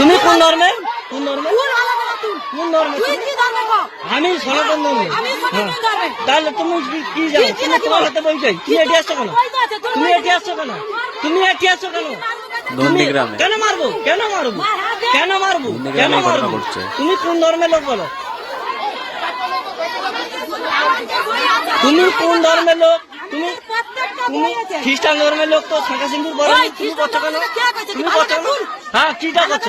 তুমি কোন ধর্মের কোন ধর্মের। কোন ধর্মের? আমি সনাতন সনাতন হ্যাঁ। তাহলে তুমি কি- কি তুমি তোমার হাতে বই তুমি কি এটি আসছো কেন? তুমি এটি আসছো কেন? তুমি এটি আসছো কেন? কেন মারবো? কেন মারবো। কেন মারবো? কেন মারবো? তুমি কোন ধর্মের লোক বলো? তুমি কোন ধর্মের লোক? তুমি তুমি খ্রিস্টান ধর্মের লোক তো শাঁখা সিন্দুর বলো তুমি করছ কেন? তুমি হ্যাঁ ভালো করছ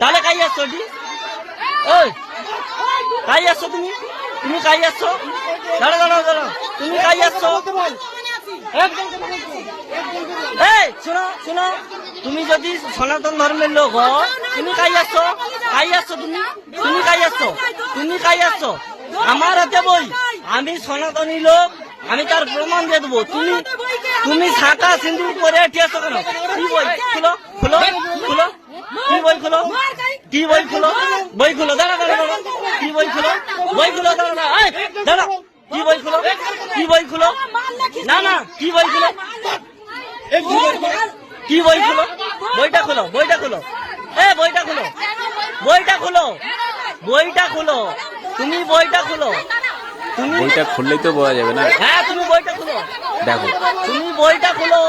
তাহলে কাই আসছো এটি? ওই, কাই আসছো তুমি? তুমি কাই আসছো দাঁড়া দাঁড়াও দাঁড়াও। তুমি কাই আসছো এই, শোনো শোনো। তুমি যদি সনাতন ধর্মের লোক হও, তুমি কাই আসছো কাই আসছো তুমি? তুমি কাই আসছো তুমি কাই আসছো আমার হাতে বই। আমি সনাতনী লোক, আমি তার প্রমাণ দিয়ে দেবো। তুমি তুমি শাঁখা সিন্দুর করে আসছো কেন? কি বই? খুলো খুলো। কি বই খুলো বই খুলো দাঁড়া দাঁড়া। কি বই খুলো বই খুলো দাঁড়া। এই, দাঁড়া। কি বই খুলো কি বই খুলো না না কি বই খুলো কি বই খুলো? বইটা খুলো বইটা খুলো। এ বইটা খুলো। বইটা খুলো। বইটা খুলো। তুমি বইটা খুলো। তুমি বইটা খুললেই তো বোঝা যাবে না। হ্যাঁ তুমি বইটা খুলো। দেখো। তুমি বইটা খুলো।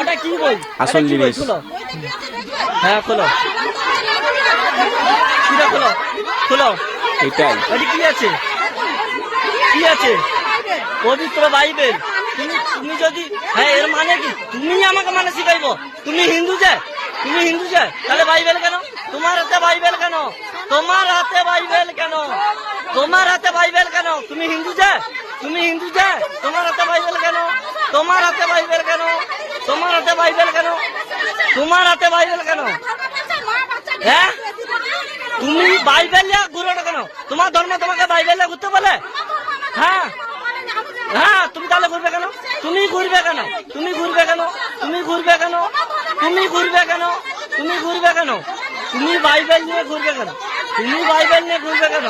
ওটা কি বই? আসল? জিনিস। হ্যাঁ খুলো। কিটা খুলো খুলো এটাই। ওটি কি আছে? কি আছে? পবিত্র বাইবেল। তুমি তুমি যদি হ্যাঁ এর মানে কি? তুমি আমাকে মানে শিখাইবো। তুমি হিন্দু যে? তুমি হিন্দু যে? তাহলে বাইবেল কেন? তোমার হাতে বাইবেল কেন? তোমার হাতে বাইবেল কেন? তোমার হাতে বাইবেল কেন? তুমি হিন্দু যে? তুমি হিন্দু যে? তোমার হাতে বাইবেল কেন? তোমার হাতে বাইবেল কেন? তোমার হাতে বাইবেল কেন? তোমার হাতে বাইবেল কেন? হ্যাঁ? তুমি বাইবেল নিয়ে ঘুরো কেন? তোমার ধর্ম তোমাকে বাইবেল নিয়ে ঘুরতে বলে? হ্যাঁ। হ্যাঁ তুমি তাহলে ঘুরবে কেন? তুমি ঘুরবে কেন? তুমি ঘুরবে কেন? তুমি ঘুরবে কেন? তুমি ঘুরবে কেন? তুমি ঘুরবে কেন? তুমি বাইবেল নিয়ে ঘুরবে কেন? তুমি বাইবেল নিয়ে ঘুরবে কেন?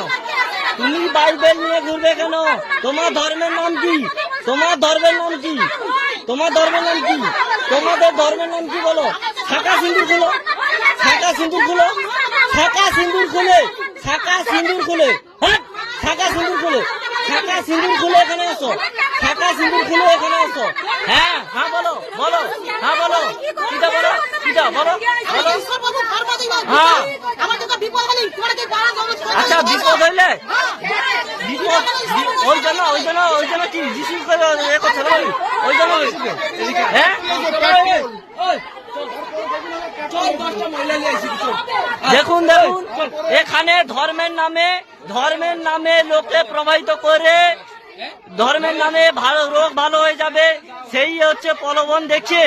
তুমি বাইবেল নিয়ে ঘুরবে কেন? তোমার ধর্মের নাম কি? তোমার ধর্মের নাম কি? তোমার ধর্মের নাম কি? তোমাদের ধর্মের নাম কি বলো? ফাঁকা সিঁদুর খুলো। ফাঁকা সিঁদুর খুলো। ফাঁকা সিঁদুর খুলে। ফাঁকা সিঁদুর খুলে। হ্যাঁ শাখা সিন্দুর খুলে। শাখা সিন্দুর খুলে এখানে আসো শাখা সিন্দুর খুলে এখানে আসো হ্যাঁ হ্যাঁ বলো বলো হ্যাঁ বলো। কিটা বলো কিটা বলো বলো। হ্যাঁ। আচ্ছা বিপদ হইলে? বিপদ ওই জন্য ওই জন্য ওই জন্য কি যিশু করে? ওই জন্য হ্যাঁ? দেখুন দেখুন। এখানে ধর্মের নামে ধর্মের নামে লোককে প্রভাবিত করে ধর্মের নামে ভালো, রোগ ভালো হয়ে যাবে, সেই হচ্ছে প্রলোভন দেখে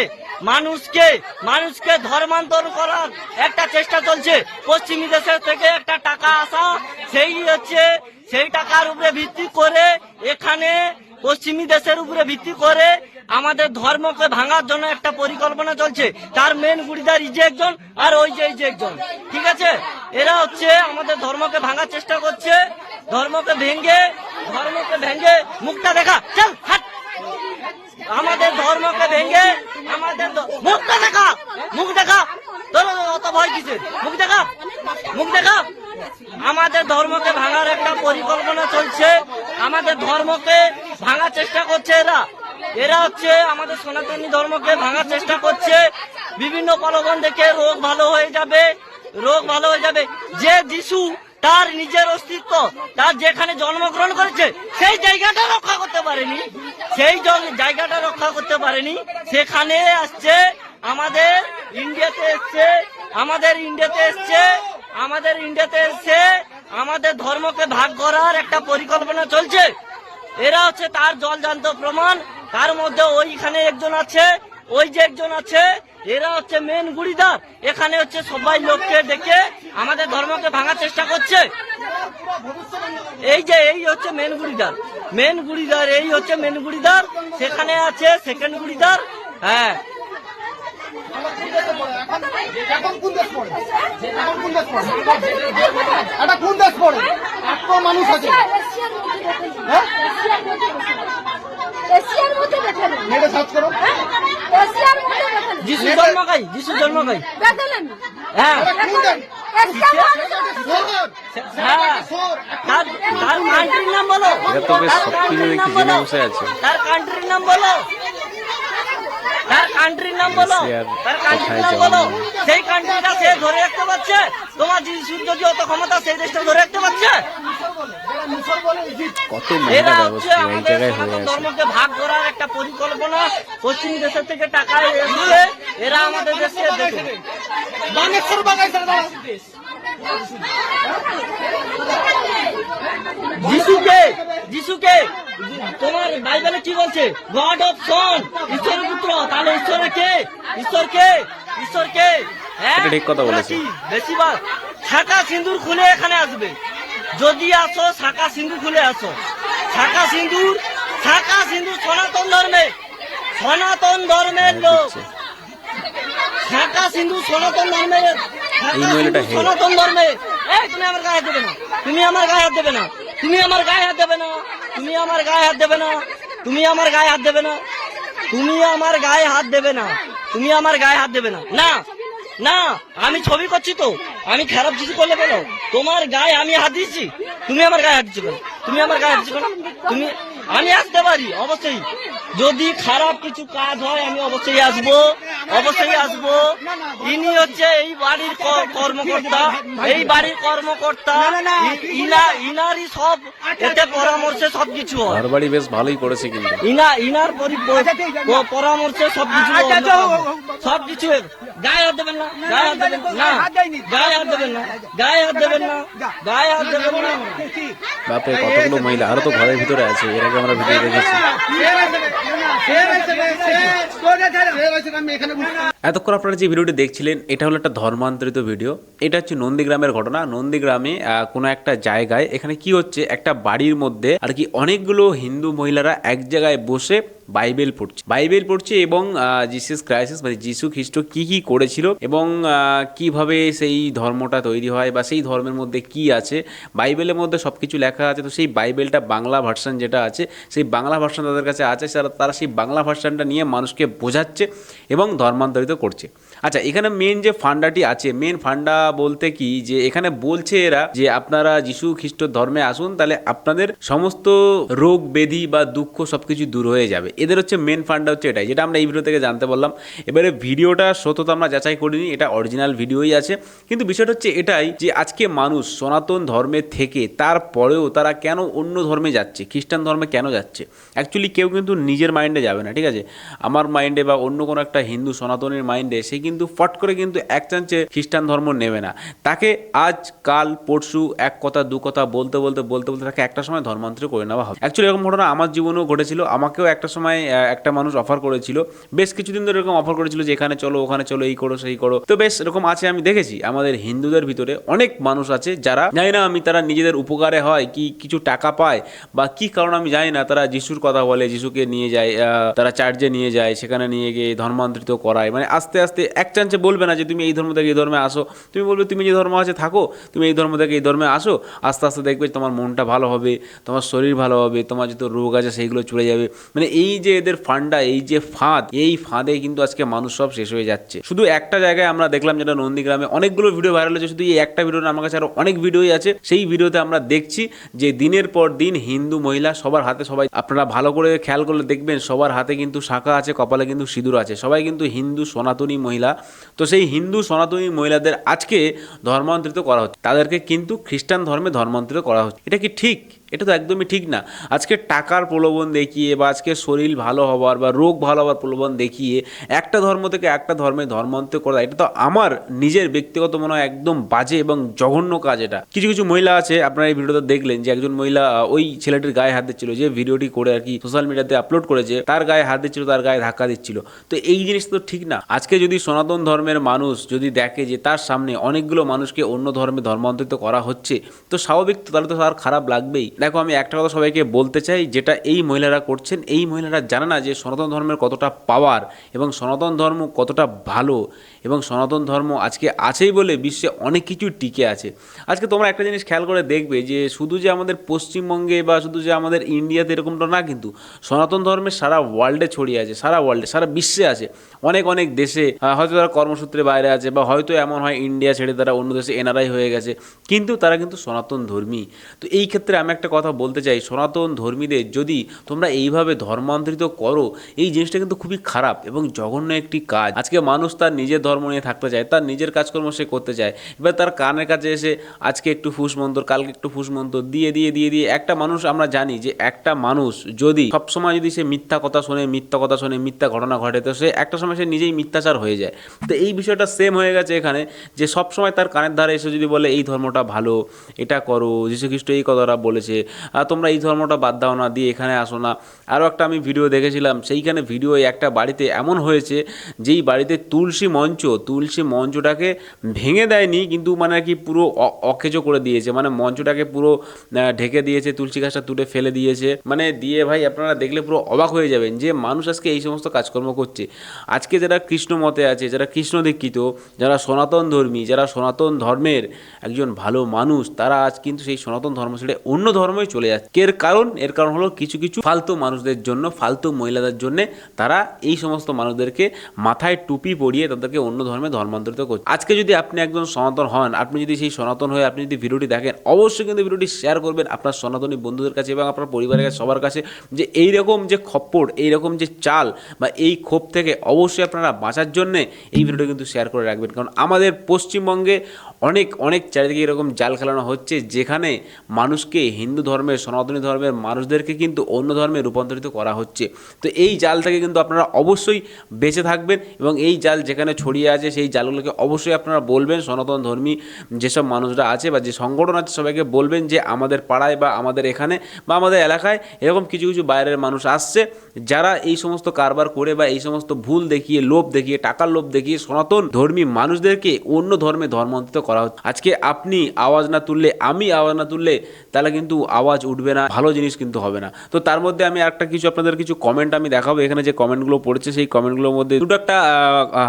মানুষকে মানুষকে ধর্মান্তর করার একটা চেষ্টা চলছে। পশ্চিমী দেশের থেকে একটা টাকা আসা, সেই হচ্ছে, সেই টাকার উপরে ভিত্তি করে এখানে পশ্চিমী দেশের উপরে ভিত্তি করে আমাদের ধর্মকে ভাঙার জন্য একটা পরিকল্পনা চলছে। তার মেন গুড়িদার যে একজন, আর ওই যে যে একজন। ঠিক আছে? এরা হচ্ছে আমাদের ধর্মকে ভাঙার চেষ্টা করছে। ধর্মকে ভেঙে ধর্মকে ভেঙে মুখটা দেখা। চল, হাট! আমাদের ধর্মকে ভেঙে আমাদের মুখটা দেখা! মুখ দেখা! অত ভয় কিসের? মুখ দেখা! মুখ দেখা! আমাদের ধর্মকে ভাঙার একটা পরিকল্পনা চলছে। আমাদের ধর্মকে ভাঙার চেষ্টা করছে এরা। এরা হচ্ছে আমাদের সনাতনী ধর্মকে ভাঙার চেষ্টা করছে। বিভিন্ন প্রলোভন দেখে রোগ ভালো হয়ে যাবে, রোগ ভালো হয়ে যাবে। যে যিশু তার নিজের অস্তিত্ব, তার যেখানে জন্মগ্রহণ করেছে, সেই জায়গাটা রক্ষা করতে পারেনি। সেই জায়গাটা রক্ষা করতে পারেনি। সেখানে আসছে, আমাদের ইন্ডিয়াতে এসছে, আমাদের ইন্ডিয়াতে এসছে, আমাদের ইন্ডিয়াতে এসছে, আমাদের ধর্মকে ভাগ করার একটা পরিকল্পনা চলছে। এরা হচ্ছে তার জলজান্ত প্রমাণ। তার মধ্যে ওইখানে একজন আছে, ওই যে একজন আছে, এরা হচ্ছে মেন গুড়িদার। এখানে হচ্ছে সবাই লোককে ডেকে আমাদের ধর্মকে ভাঙার চেষ্টা করছে। এই যে, এই হচ্ছে মেন গুড়িদার। মেন গুড়িদার, এই হচ্ছে মেন গুড়িদার। সেখানে আছে সেকেন্ড গুড়িদার। হ্যাঁ। এটা কোন দেশ পড়ে? এত মানুষ আছে। হ্যাঁ? এশিয়ার মধ্যে বেঁধে নেন। নেটে সার্চ করো। হ্যাঁ? এশিয়ার মধ্যে নেন। যিশু জন্ম খাই যিশু জন্ম বেঁধে নেন। হ্যাঁ। হ্যাঁ তার কান্ট্রির নাম বলো। দেখি। তার কান্ট্রির নাম বলো। তার কান্ট্রির নাম বলো। তার কান্ট্রির নাম বলো। সেই কান্ট্রিটা সে ধরে রাখতে পারছে তোমার যিশুর যদি অত ক্ষমতা সেই দেশটা ধরে রাখতে পারছে। কত এরা হচ্ছে আমাদের জায়গায় সনাতন ধর্মকে ভাগ করার একটা পরিকল্পনা পশ্চিম দেশের থেকে টাকা এসে এরা আমাদের দেশকে দেবে। বানেশ্বর বাগাইছে দাঁড়া যিশুকে যিশুকে তোমার বাইবেলে কি বলছে? গড অফ সন ঈশ্বরের পুত্র তাহলে ঈশ্বরের কে? ঈশ্বর কে? ঈশ্বর কে? হ্যাঁ? ঠিক কথা বলেছে। বেশিরভাগ শাখা সিন্দুর খুলে এখানে আসবে। যদি আসো শাখা সিন্দুর খুলে আসো। শাখা সিন্দুর শাখা সিন্দুর সনাতন ধর্মে সনাতন ধর্মের লোক। শাখা সিন্ধু সনাতন ধর্মের এই মহিলাটা হে। সনাতন ধর্মে। এই তুমি আমার গায়ে হাত দেবে না। তুমি আমার গায়ে হাত দেবে না। তুমি আমার গায়ে হাত দেবে না। তুমি আমার গায়ে হাত দেবে না। তুমি আমার গায়ে হাত দেবে না। তুমি আমার গায়ে হাত দেবে না। তুমি আমার গায়ে হাত দেবে না। না না, আমি ছবি করছি তো। আমি খারাপ কিছু করলে কেন? তোমার গায়ে আমি হাত দিচ্ছি তুমি আমার গায়ে হাত দিচ্ছ তুমি আমার গায়ে হাত দিচ্ছ কেন? তুমি আমি আসতে পারি অবশ্যই। যদি খারাপ কিছু কাজ হয় আমি অবশ্যই আসব অবশ্যই আসব। ইনি হচ্ছে এই বাড়ির কর্মকর্তা এই বাড়ির কর্মকর্তা ইনা ইনারই সব এতে পরামর্শে সবকিছু হয়। ঘর বাড়ি বেশ ভালোই করেছে কিন্তু। ইনা ইনার পরামর্শে সব কিছু সবকিছু সবকিছু গায়ে হাত দেবেন না গায়ে হাত দেবেন না গায়ে হাত দেবেন না গায়ে হাত দেবেন না গায়ে হাত দেবেন না বাপরে কতগুলো মহিলা আরও তো ঘরের ভিতরে আছে এর আগে আমরা ভিডিও দেখেছি এখানে এতক্ষণ আপনারা যে ভিডিওটি দেখছিলেন, এটা হলো একটা ধর্মান্তরিত ভিডিও। এটা হচ্ছে নন্দীগ্রামের ঘটনা। নন্দীগ্রামে কোনো একটা জায়গায় এখানে কি হচ্ছে, একটা বাড়ির মধ্যে আর কি অনেকগুলো হিন্দু মহিলারা এক জায়গায় বসে বাইবেল পড়ছে। বাইবেল পড়ছে এবং জিসাস ক্রাইসিস মানে যিশু খ্রিস্ট কি কি করেছিল এবং কীভাবে সেই ধর্মটা তৈরি হয় বা সেই ধর্মের মধ্যে কি আছে। বাইবেলের মধ্যে সব কিছু লেখা আছে। তো সেই বাইবেলটা বাংলা ভার্সন যেটা আছে, সেই বাংলা ভার্সন তাদের কাছে আছে তারা সেই বাংলা ভার্সনটা নিয়ে মানুষকে বোঝাচ্ছে এবং ধর্মান্তরিত করছে। আচ্ছা এখানে মেন যে ফান্ডাটি আছে মেন ফান্ডা বলতে কি? যে এখানে বলছে এরা যে আপনারা যিশু খ্রিস্ট ধর্মে আসুন, তাহলে আপনাদের সমস্ত রোগ, ব্যাধি বা দুঃখ সবকিছু দূর হয়ে যাবে। এদের হচ্ছে মেন ফান্ডা হচ্ছে এটাই, যেটা আমরা এই ভিডিও থেকে জানতে পারলাম। এবারে ভিডিওটা সতত আমরা যাচাই করিনি, এটা অরিজিনাল ভিডিওই আছে। কিন্তু বিষয়টা হচ্ছে এটাই যে আজকে মানুষ সনাতন ধর্মে থেকে তারপরেও তারা কেন অন্য ধর্মে যাচ্ছে? খ্রিস্টান ধর্মে কেন যাচ্ছে? অ্যাকচুয়ালি কেউ কিন্তু নিজের মাইন্ডে যাবে না, ঠিক আছে? আমার মাইন্ডে বা অন্য কোনো একটা হিন্দু সনাতনের মাইন্ডে সে কিন্তু ফট করে কিন্তু এক চান্সে খ্রিস্টান ধর্ম নেবে না। তাকে আজ, কাল, পরশু এক কথা, দু কথা বলতে বলতে বলতে বলতে তাকে একটা সময় ধর্মান্তর করে নেওয়া হবে। অ্যাকচুয়ালি এরকম ঘটনা আমার জীবনেও ঘটেছিল। আমাকেও একটা সময় একটা মানুষ অফার করেছিল। বেশ কিছুদিন ধরে এরকম অফার করেছিল যে, এখানে চলো, ওখানে চলো, এই করো, সেই করো। তো বেশ এরকম আছে, আমি দেখেছি। আমাদের হিন্দুদের ভিতরে অনেক মানুষ আছে যারা জানি না আমি তারা নিজেদের উপকারে হয়, কি কিছু টাকা পায় বা কি কারণ আমি জানি না। তারা যিশুর কথা বলে, যিশুকে নিয়ে যায় তারা চার্জে নিয়ে যায়, সেখানে নিয়ে গিয়ে ধর্মান্তরিত করায়। মানে আস্তে আস্তে এক চান্সে বলবে না যে তুমি এই ধর্ম থেকে এই ধর্মে আসো। তুমি বলবে, তুমি যে ধর্ম আছে, থাকো। তুমি এই ধর্ম থেকে এই ধর্মে আসো। আস্তে আস্তে দেখবে তোমার মনটা ভালো হবে, তোমার শরীর ভালো হবে, তোমার যত রোগ আছে, সেইগুলো চলে যাবে। মানে এই যে এদের ফান্ডা এই যে ফাঁদ, এই ফাঁদে কিন্তু আজকে মানুষ সব শেষ হয়ে যাচ্ছে। শুধু একটা জায়গায় আমরা দেখলাম যেটা নন্দীগ্রামে অনেকগুলো ভিডিও ভাইরাল হয়েছে। শুধু এই একটা ভিডিও আমার কাছে আরও অনেক ভিডিওই আছে। সেই ভিডিওতে আমরা দেখছি যে দিনের পর দিন হিন্দু মহিলা সবার হাতে সবাই, আপনারা ভালো করে খেয়াল করলে দেখবেন সবার হাতে কিন্তু শাখা আছে, কপালে কিন্তু সিঁদুর আছে। সবাই কিন্তু হিন্দু সনাতনী মহিলা তো সেই হিন্দু সনাতনী মহিলাদের আজকে ধর্মান্তরিত করা হচ্ছে। তাদেরকে কিন্তু খ্রিস্টান ধর্মে ধর্মান্তরিত করা হচ্ছে। এটা কি ঠিক? এটা তো একদমই ঠিক না। আজকে টাকার প্রলোভন দেখিয়ে বা আজকে শরীর ভালো হওয়ার বা রোগ ভালো হওয়ার প্রলোভন দেখিয়ে একটা ধর্ম থেকে একটা ধর্মে ধর্মান্তর করা, এটা তো আমার নিজের ব্যক্তিগত মনে হয় একদম বাজে এবং জঘন্য কাজ এটা। কিছু কিছু মহিলা আছে, আপনারা এই ভিডিওতে দেখলেন যে একজন মহিলা ওই ছেলেটির গায়ে হাত দিচ্ছিল, যে ভিডিওটি করে আর কি সোশ্যাল মিডিয়াতে আপলোড করেছে, তার গায়ে হাত দিচ্ছিল, তার গায়ে ধাক্কা দিচ্ছিল। তো এই জিনিস তো ঠিক না। আজকে যদি সনাতন ধর্মের মানুষ যদি দেখে যে তার সামনে অনেকগুলো মানুষকে অন্য ধর্মে ধর্মান্তরিত করা হচ্ছে, তো স্বাভাবিক তো তাহলে তো তার খারাপ লাগবেই। দেখো, আমি একটা কথা সবাইকে বলতে চাই, যেটা এই মহিলারা করছেন, এই মহিলারা জানে না যে সনাতন ধর্মের কতটা পাওয়ার এবং সনাতন ধর্ম কতটা ভালো। এবং সনাতন ধর্ম আজকে আছেই বলে বিশ্বে অনেক কিছু টিকে আছে। আজকে তোমরা একটা জিনিস খেয়াল করে দেখবে যে শুধু যে আমাদের পশ্চিমবঙ্গে বা শুধু যে আমাদের ইন্ডিয়াতে এরকমটা না কিন্তু সনাতন ধর্মের সারা ওয়ার্ল্ডে ছড়িয়ে আছে, সারা ওয়ার্ল্ডে সারা বিশ্বে আছে। অনেক অনেক দেশে হয়তো তারা কর্মসূত্রে বাইরে আছে বা হয়তো এমন হয় ইন্ডিয়া ছেড়ে তারা অন্য দেশে এনআরআই হয়ে গেছে, কিন্তু তারা কিন্তু সনাতন ধর্মী। তো এই ক্ষেত্রে আমি একটা কথা বলতে চাই, সনাতন ধর্মীদের যদি তোমরা এইভাবে ধর্মান্তরিত করো, এই জিনিসটা কিন্তু খুবই খারাপ এবং জঘন্য একটি কাজ। আজকে মানুষ তার নিজের ধর্ম নিয়ে থাকতে চায়, তার নিজের কাজকর্ম সে করতে চায়। এবার তার কানের কাছে এসে আজকে একটু ফুস মন্তর কালকে একটু ফুস মন্তর দিয়ে দিয়ে দিয়ে দিয়ে একটা মানুষ আমরা জানি যে একটা মানুষ যদি সবসময় যদি সে মিথ্যা কথা শোনে, মিথ্যা কথা শোনে, মিথ্যা ঘটনা ঘটে, তো সে একটা সময় সে নিজেই মিথ্যাচার হয়ে যায়। তো এই বিষয়টা সেম হয়ে গেছে এখানে যে সবসময় তার কানের ধারে এসে যদি বলে, এই ধর্মটা ভালো, এটা করো, যীশুখ্রিস্ট এই কথাটা বলেছে আর তোমরা এই ধর্মটা বাদ দাও না, দিয়ে এখানে আসো না। আরও একটা আমি ভিডিও দেখেছিলাম, সেইখানে ভিডিও একটা বাড়িতে এমন হয়েছে, যেই বাড়িতে তুলসী মঞ্চ তুলসী মঞ্চটাকে ভেঙে দেয়নি, কিন্তু মানে আর কি পুরো অকেজো করে দিয়েছে। মানে মঞ্চটাকে পুরো ঢেকে দিয়েছে, তুলসী গাছটা তুলে ফেলে দিয়েছে। মানে দিয়ে ভাই, আপনারা দেখলে পুরো অবাক হয়ে যাবেন যে মানুষ আজকে এই সমস্ত কাজকর্ম করছে। আজকে যারা কৃষ্ণ মতে আছে, যারা কৃষ্ণ দীক্ষিত, যারা সনাতন ধর্মী, যারা সনাতন ধর্মের একজন ভালো মানুষ, তারা আজ কিন্তু সেই সনাতন ধর্ম ছেড়ে অন্য ধর্মে চলে যাচ্ছে। এর কারণ এর কারণ হলো কিছু কিছু ফালতু মানুষদের জন্য, ফালতু মহিলাদের জন্য তারা এই সমস্ত মানুষদেরকে মাথায় টুপি পরিয়ে তাদেরকে অন্য ধর্মে ধর্মান্তরিত করছে। আজকে যদি আপনি একজন সনাতন হন, আপনি যদি সেই সনাতন হয়ে আপনি যদি ভিডিওটি দেখেন, অবশ্যই কিন্তু ভিডিওটি শেয়ার করবেন আপনার সনাতনী বন্ধুদের কাছে এবং আপনার পরিবারের কাছে, সবার কাছে যে এইরকম যে খপ্পড় এইরকম যে চাল বা এই ক্ষোভ থেকে অবশ্যই আপনারা বাঁচার জন্যে এই ভিডিওটা কিন্তু শেয়ার করে রাখবেন। কারণ আমাদের পশ্চিমবঙ্গে অনেক অনেক চারিদিকে এরকম জাল খেলানো হচ্ছে, যেখানে মানুষকে হিন্দু ধর্মের, সনাতনী ধর্মের মানুষদেরকে কিন্তু অন্য ধর্মে রূপান্তরিত করা হচ্ছে। তো এই জাল থেকে কিন্তু আপনারা অবশ্যই বেঁচে থাকবেন এবং এই জাল যেখানে ছড়িয়ে আছে, সেই জালগুলোকে অবশ্যই আপনারা বলবেন, সনাতন ধর্মী যেসব মানুষরা আছে বা যে সংগঠন আছে সবাইকে বলবেন যে আমাদের পাড়ায় বা আমাদের এখানে বা আমাদের এলাকায় এরকম কিছু কিছু বাইরের মানুষ আসছে, যারা এই সমস্ত কারবার করে বা এই সমস্ত ভুল দেখিয়ে, লোভ দেখিয়ে, টাকার লোভ দেখিয়ে সনাতন ধর্মী মানুষদেরকে অন্য ধর্মে ধর্মান্তরিত করা হচ্ছে। আজকে আপনি আওয়াজ না তুললে, আমি আওয়াজ না তুললে, তাহলে কিন্তু আওয়াজ উঠবে না, ভালো জিনিস কিন্তু হবে না। তো তার মধ্যে আমি একটা কিছু, আপনাদের কিছু কমেন্ট আমি দেখাবো। এখানে যে কমেন্টগুলো পড়েছে, সেই কমেন্টগুলোর মধ্যে দুটো একটা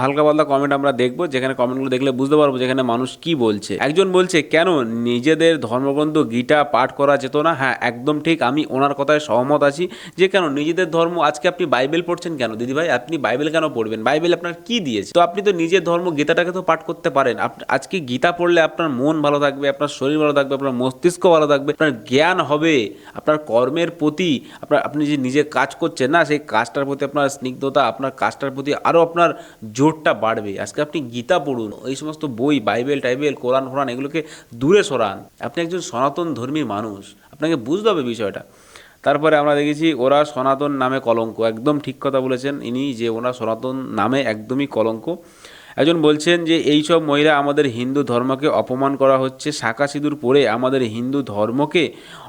হালকা পাতলা কমেন্ট আমরা দেখব, যেখানে কমেন্টগুলো দেখলে বুঝতে পারব যেখানে মানুষ কি বলছে। একজন বলছে, কেন নিজেদের ধর্মগ্রন্থ গীতা পাঠ করা যেত না? হ্যাঁ একদম ঠিক, আমি ওনার কথায় সহমত আছি যে, কেন নিজেদের ধর্ম আজকে আপনি বাইবেল পড়ছেন কেন? দিদিভাই আপনি বাইবেল কেন পড়বেন? বাইবেল আপনার কি দিয়েছে? তো আপনি তো নিজের ধর্ম গীতাটাকে তো পাঠ করতে পারেন। আজকে গীতা পড়লে আপনার মন ভালো থাকবে, আপনার শরীর ভালো থাকবে, আপনার মস্তিষ্ক ভালো থাকবে, আপনার জ্ঞান হবে, আপনার কর্মের প্রতি, আপনার, আপনি যে নিজে কাজ করছেন না, সেই কাজটার প্রতি আপনার স্নিগ্ধতা, আপনার কাজটার প্রতি আরও আপনার জোরটা বাড়বে। আজকে আপনি গীতা পড়ুন, এই সমস্ত বই, বাইবেল, টাইবেল, কোরআন, ফোরান, এগুলোকে দূরে সরান। আপনি একজন সনাতন ধর্মী মানুষ, আপনাকে বুঝতে হবে বিষয়টা। তারপরে আমরা দেখেছি, ওরা সনাতন নামে কলঙ্ক, একদম ঠিক কথা বলেছেন ইনি যে ওরা সনাতন নামে একদমই কলঙ্ক। একজন বলছেন যে এইসব মহিলা আমাদের হিন্দু ধর্মকে অপমান করা হচ্ছে, শাখা সিঁদুর পরে আমাদের হিন্দু ধর্মকে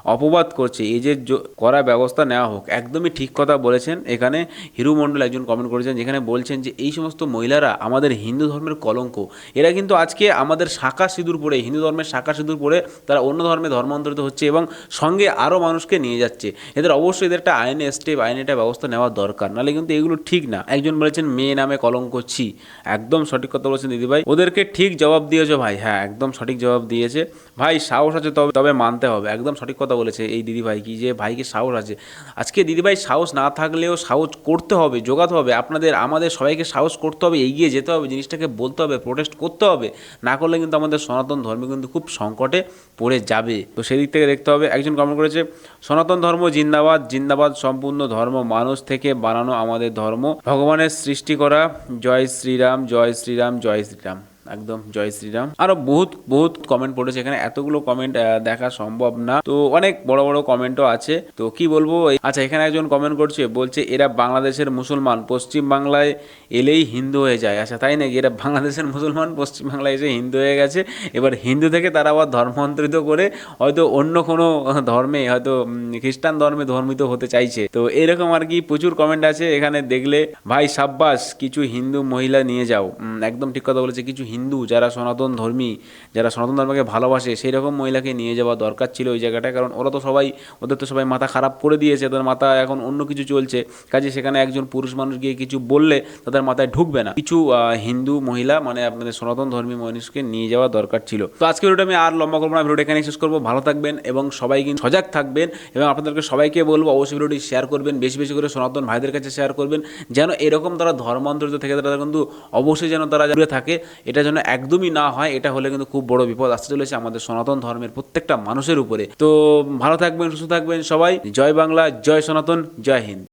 অপবাদ করছে, এই যে করা ব্যবস্থা নেওয়া হোক। একদমই ঠিক কথা বলেছেন। এখানে হিরু মণ্ডল একজন কমেন্ট করেছেন, যেখানে বলছেন যে, এই সমস্ত মহিলারা আমাদের হিন্দু ধর্মের কলঙ্ক। এরা কিন্তু আজকে আমাদের শাখা সিঁদুর পরে, হিন্দু ধর্মের শাখা সিঁদুর পরে তারা অন্য ধর্মে ধর্মান্তরিত হচ্ছে এবং সঙ্গে আরও মানুষকে নিয়ে যাচ্ছে। এদের অবশ্যই এদের একটা আইনে স্টেপ আইনে একটা ব্যবস্থা নেওয়া দরকার। নাহলে কিন্তু এগুলো ঠিক না। একজন বলেছেন, মেয়ে নামে কলঙ্ক, ছি। একদম সঠিক কথা বলেছেন দিদিভাই। ওদেরকে ঠিক জবাব দিয়েছ ভাই। হ্যাঁ একদম সঠিক জবাব দিয়েছে। ভাই, সাহস আছে তবে তবে মানতে হবে। একদম সঠিক কথা বলেছে এই দিদিভাই কি যে ভাইকে সাহস আছে? আজকে দিদিভাই সাহস না থাকলেও সাহস করতে হবে, জোগাতে হবে। আপনাদের, আমাদের সবাইকে সাহস করতে হবে, এগিয়ে যেতে হবে, জিনিসটাকে বলতে হবে প্রোটেস্ট করতে হবে। না করলে কিন্তু আমাদের সনাতন ধর্ম কিন্তু খুব সংকটে পড়ে যাবে। তো সেদিক থেকে দেখতে হবে, একজন কমেন্ট করেছে, সনাতন ধর্ম জিন্দাবাদ জিন্দাবাদ সম্পূর্ণ ধর্ম, মানুষ থেকে বানানো আমাদের ধর্ম। ভগবানের সৃষ্টি করা, জয় শ্রীরাম জয় শ্রীরাম জয় শ্রীরাম। একদম, জয় শ্রীরাম। আরও বহুত বহুত কমেন্ট পড়েছে এখানে। এতগুলো কমেন্ট দেখা সম্ভব না। তো অনেক বড় বড় কমেন্টও আছে। তো কি বলব আচ্ছা এখানে একজন কমেন্ট করছে, বলছে, এরা বাংলাদেশের মুসলমান। পশ্চিম বাংলায় এলেই হিন্দু হয়ে যায়। আচ্ছা তাই নাকি? এরা বাংলাদেশের মুসলমান পশ্চিম বাংলায় এসে হিন্দু হয়ে গেছে। এবার হিন্দু থেকে তারা আবার ধর্মান্তরিত করে হয়তো অন্য কোনো ধর্মে, হয়তো খ্রিস্টান ধর্মে ধর্মিত হতে চাইছে। তো এরকম আর কি প্রচুর কমেন্ট আছে এখানে দেখলে। ভাই সাব্বাস, কিছু হিন্দু মহিলা নিয়ে যাও। একদম ঠিক কথা বলেছে, কিছু হিন্দু, যারা সনাতন ধর্মী, যারা সনাতন ধর্মকে ভালোবাসে সেই রকম মহিলাকে নিয়ে যাওয়া দরকার ছিল ওই জায়গাটায়। কারণ ওরা তো সবাই, ওদের তো সবাই মাথা খারাপ করে দিয়েছে, তাদের মাথা এখন অন্য কিছু চলছে। কাজে সেখানে একজন পুরুষ মানুষ গিয়ে কিছু বললে তাদের মাথায় ঢুকবে না। কিছু হিন্দু মহিলা মানে আপনাদের সনাতন ধর্মী মানুষকে নিয়ে যাওয়া দরকার ছিল। তো আজকে ভিডিওটা আমি আর লম্বা করব না, ভিডিওটা এখানে শেষ করব। ভালো থাকবেন এবং সবাই কিন্তু সজাগ থাকবেন এবং আপনাদেরকে সবাইকে বলব, অবশ্যই ভিডিওটি শেয়ার করবেন, বেশি বেশি করে সনাতন ভাইদের কাছে শেয়ার করবেন, যেন এরকম তারা ধর্মান্তরিত থেকে তারা কিন্তু অবশ্যই যেন তারা দূরে থাকে। এটা যেন একদমই না হয়, এটা হলে কিন্তু খুব বড় বিপদ আসতে চলেছে আমাদের সনাতন ধর্মের প্রত্যেকটা মানুষের উপরে। তো ভালো থাকবেন, সুস্থ থাকবেন সবাই। জয় বাংলা, জয় সনাতন, জয় হিন্দ।